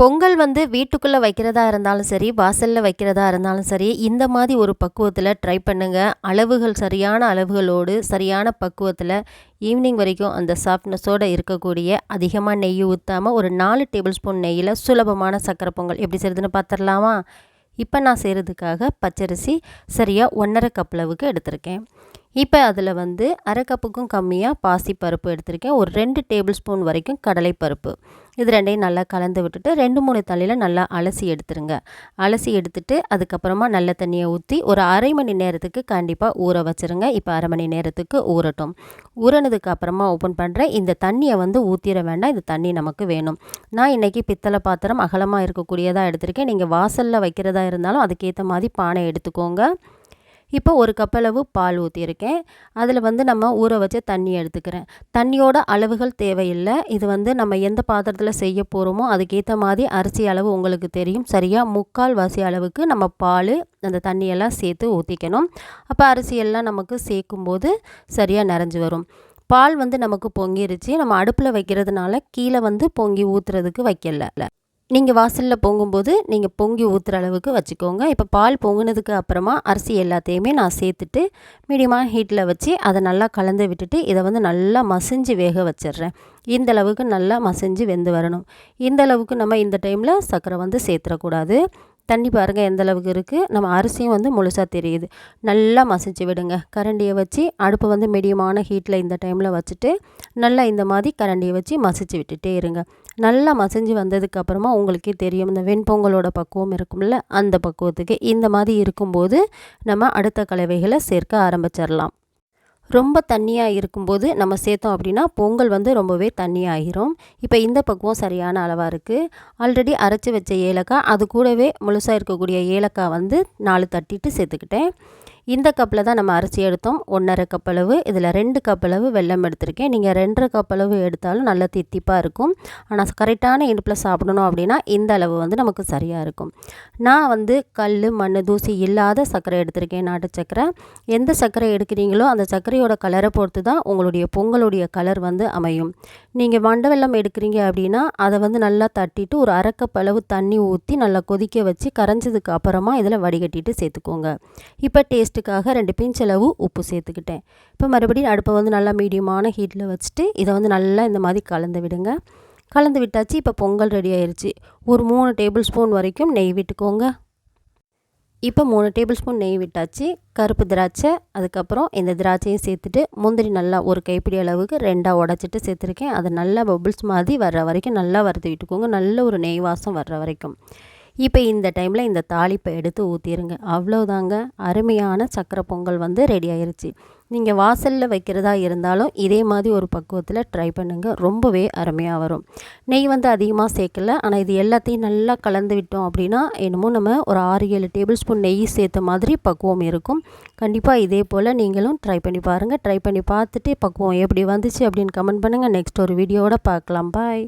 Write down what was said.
பொங்கல் வந்து வீட்டுக்குள்ளே வைக்கிறதா இருந்தாலும் சரி வாசலில் வைக்கிறதா இருந்தாலும் சரி இந்த மாதிரி ஒரு பக்குவத்தில் ட்ரை பண்ணுங்கள் அளவுகள் சரியான அளவுகளோடு சரியான பக்குவத்தில் ஈவினிங் வரைக்கும் அந்த சாஃப்ட்னஸோடு இருக்கக்கூடிய அதிகமாக நெய் ஊற்றாமல் ஒரு நாலு டேபிள் ஸ்பூன் நெய்யில் சுலபமான சக்கரை பொங்கல். எப்படி செய்யுதுன்னு பார்த்துடலாமா இப்போ நான் செய்கிறதுக்காக பச்சரிசி சரியாக ஒன்றரை கப் அளவுக்கு எடுத்திருக்கேன். இப்போ அதில் வந்து அரை கப்புக்கும் கம்மியாக பாசி பருப்பு எடுத்திருக்கேன். ஒரு ரெண்டு டேபிள் ஸ்பூன் வரைக்கும் கடலைப்பருப்பு இது ரெண்டையும் நல்லா கலந்து விட்டுட்டு ரெண்டு மூணு தண்ணியில் நல்லா அலசி எடுத்துருங்க. அலசி எடுத்துட்டு அதுக்கப்புறமா நல்ல தண்ணியை ஊற்றி ஒரு அரை மணி நேரத்துக்கு கண்டிப்பாக ஊற வச்சுருங்க. இப்போ அரை மணி நேரத்துக்கு ஊறட்டும். ஊறினதுக்கு அப்புறமா ஓப்பன் பண்ணுறேன். இந்த தண்ணியை வந்து ஊற்றிட வேண்டாம். இந்த தண்ணி நமக்கு வேணும். நான் இன்றைக்கி பித்தளை பாத்திரம் அகலமாக இருக்கக்கூடியதாக எடுத்திருக்கேன். நீங்கள் வாசலில் வைக்கிறதா இருந்தாலும் அதுக்கேற்ற மாதிரி பானை எடுத்துக்கோங்க. இப்போ ஒரு கப்பளவு பால் ஊற்றியிருக்கேன் அதில் வந்து நம்ம ஊற வச்ச தண்ணி எடுத்துக்கிறேன். தண்ணியோட அளவுகள் தேவையில்லை. இது வந்து நம்ம எந்த பாத்திரத்தில் செய்ய போகிறோமோ அதுக்கேற்ற மாதிரி அரிசி அளவு உங்களுக்கு தெரியும். சரியாக முக்கால் வாசி அளவுக்கு நம்ம பால் அந்த தண்ணியெல்லாம் சேர்த்து ஊற்றிக்கணும் அப்போ அரிசியெல்லாம் நமக்கு சேர்க்கும்போது சரியாக நிறைஞ்சு வரும். பால் வந்து நமக்கு பொங்கிருச்சு. நம்ம அடுப்பில் வைக்கிறதுனால கீழே வந்து பொங்கி ஊற்றுறதுக்கு வைக்கல. நீங்கள் வாசலில் பொங்கும்போது நீங்கள் பொங்கி ஊற்றுற அளவுக்கு வச்சுக்கோங்க. இப்போ பால் பொங்குனதுக்கு அப்புறமா அரிசி எல்லாத்தையுமே நான் சேர்த்துட்டு மீடியமாக ஹீட்டில் வச்சு அதை நல்லா கலந்து விட்டுட்டு இதை வந்து நல்லா மசிஞ்சு வேக வச்சிடுறேன். இந்த அளவுக்கு நல்லா மசிஞ்சு வெந்து வரணும். இந்த அளவுக்கு நம்ம இந்த டைமில் சர்க்கரை வந்து சேர்த்துடக்கூடாது. தண்ணி பாருங்கள் எந்த அளவுக்கு இருக்குது நம்ம அரிசியும் வந்து முழுசாக தெரியுது. நல்லா மசிச்சு விடுங்க. கரண்டியை வச்சு அடுப்பை வந்து மீடியமான ஹீட்டில் இந்த டைமில் வச்சுட்டு நல்லா இந்த மாதிரி கரண்டியை வச்சு மசிச்சு விட்டுட்டே இருங்க. நல்லா மசிஞ்சு வந்ததுக்கப்புறமா உங்களுக்கே தெரியும் இந்த வெண்பொங்கலோட பக்குவம் இருக்கும்ல அந்த பக்குவத்துக்கு இந்த மாதிரி இருக்கும்போது நம்ம அடுத்த கலவைகளை சேர்க்க ஆரம்பிச்சிடலாம். ரொம்ப தண்ணியாக இருக்கும்போது நம்ம சேர்த்தோம் அப்படின்னா பொங்கல் வந்து ரொம்பவே தண்ணியாகிரும் இப்போ இந்த பக்குவம் சரியான அளவாக இருக்குது ஆல்ரெடி அரைச்சி வச்ச ஏலக்காய் அது கூடவே முழுசாக இருக்கக்கூடிய ஏலக்காய் வந்து நாலு தட்டிட்டு சேர்த்துக்கிட்டேன். இந்த கப்பில் தான் நம்ம அரிசி எடுத்தோம். ஒன்றரை கப் அளவு. இதில் ரெண்டு கப் அளவு வெள்ளம் எடுத்திருக்கேன். நீங்கள் ரெண்டரை கப் அளவு எடுத்தாலும் நல்ல தித்திப்பாக இருக்கும். ஆனால் கரெக்டான இனிப்பில் சாப்பிடணும் அப்படின்னா இந்த அளவு வந்து நமக்கு சரியாக இருக்கும். நான் வந்து கல் மண் தூசி இல்லாத சர்க்கரை எடுத்திருக்கேன் நாட்டு சர்க்கரை. எந்த சர்க்கரை எடுக்கிறீங்களோ அந்த சர்க்கரையோட கலரை பொறுத்து தான் உங்களுடைய பொங்கலுடைய கலர் வந்து அமையும். நீங்கள் வண்ட வெள்ளம் எடுக்கிறீங்க அப்படின்னா அதை வந்து நல்லா தட்டிட்டு ஒரு அரைக்கப்பளவு தண்ணி ஊற்றி நல்லா கொதிக்க வச்சு கரைஞ்சதுக்கு அப்புறமா இதில் வடிகட்டிட்டு சேர்த்துக்கோங்க. இப்போ டேஸ்ட்டுக்காக ரெண்டு பிஞ்ச் அளவு உப்பு சேர்த்துக்கிட்டேன். இப்போ மறுபடியும் அடுப்பை வந்து நல்லா மீடியமான ஹீட்டில் வச்சுட்டு இதை வந்து நல்லா இந்த மாதிரி கலந்து விடுங்க. கலந்து விட்டாச்சு இப்போ பொங்கல் ரெடி ஆயிடுச்சு ஒரு மூணு டேபிள் ஸ்பூன் வரைக்கும் நெய் விட்டுக்கோங்க. இப்போ மூணு டேபிள் ஸ்பூன் நெய் விட்டாச்சு கருப்பு திராட்சை அதுக்கப்புறம் இந்த திராட்சையும் சேர்த்துட்டு முந்திரி நல்லா ஒரு கைப்பிடி அளவுக்கு ரெண்டாக உடச்சிட்டு சேர்த்துருக்கேன். அது நல்லா பபுள்ஸ் மாதிரி வர்ற வரைக்கும் நல்லா வறுத்து விட்டுக்கோங்க. நல்ல ஒரு நெய் வாசம் வர்ற வரைக்கும். இப்போ இந்த டைமில் இந்த தாளிப்பை எடுத்து ஊற்றிடுங்க அவ்வளோதாங்க அருமையான சக்கரை பொங்கல் வந்து ரெடி ஆயிருச்சு. நீங்கள் வாசலில் வைக்கிறதா இருந்தாலும் இதே மாதிரி ஒரு பக்குவத்தில் ட்ரை பண்ணுங்கள் ரொம்பவே அருமையாக வரும். நெய் வந்து அதிகமாக சேர்க்கல. ஆனால் இது எல்லாத்தையும் நல்லா கலந்து விட்டோம் அப்படின்னா என்னமோ நம்ம ஒரு ஆறு ஏழு டேபிள் ஸ்பூன் நெய் சேர்த்த மாதிரி பக்குவம் இருக்கும். கண்டிப்பாக இதே போல் நீங்களும் ட்ரை பண்ணி பாருங்கள் ட்ரை பண்ணி பார்த்துட்டு பக்குவம் எப்படி வந்துச்சு அப்படின்னு கமெண்ட் பண்ணுங்கள் நெக்ஸ்ட் ஒரு வீடியோவோட பார்க்கலாம். பாய்